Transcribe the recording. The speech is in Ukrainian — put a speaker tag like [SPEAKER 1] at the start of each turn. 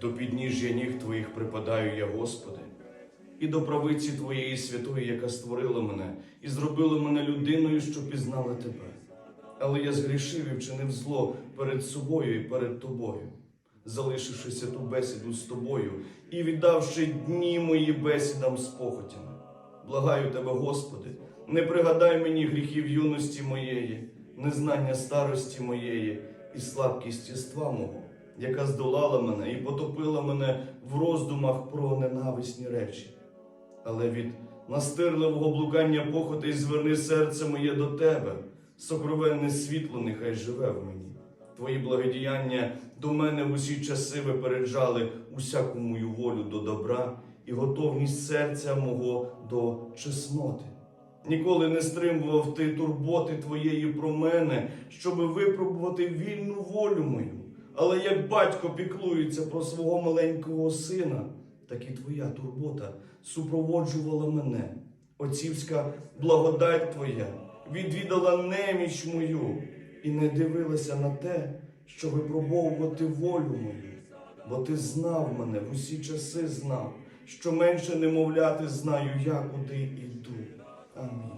[SPEAKER 1] До підніжжя ніг Твоїх припадаю я, Господи, і до правиці Твоєї святої, яка створила мене, і зробила мене людиною, що пізнала Тебе. Але я згрішив і вчинив зло перед собою і перед Тобою, залишивши ту бесіду з тобою і віддавши дні мої бесідам з похотями. Благаю тебе, Господи, не пригадай мені гріхів юності моєї, незнання старості моєї і слабкість єства мого, яка здолала мене і потопила мене в роздумах про ненависні речі. Але від настирливого блукання похоти зверни серце моє до тебе, сокровенне світло нехай живе в мені. Твої благодіяння до мене в усі часи випереджали усяку мою волю до добра і готовність серця мого до чесноти. Ніколи не стримував ти турботи твоєї про мене, щоби випробувати вільну волю мою. Але як батько піклується про свого маленького сина, так і твоя турбота супроводжувала мене. Отцівська благодать твоя відвідала неміч мою і не дивилася на те, що випробовувати волю мою. Бо ти знав мене в усі часи знав, що менше немовляти знаю я, куди йду. Амінь.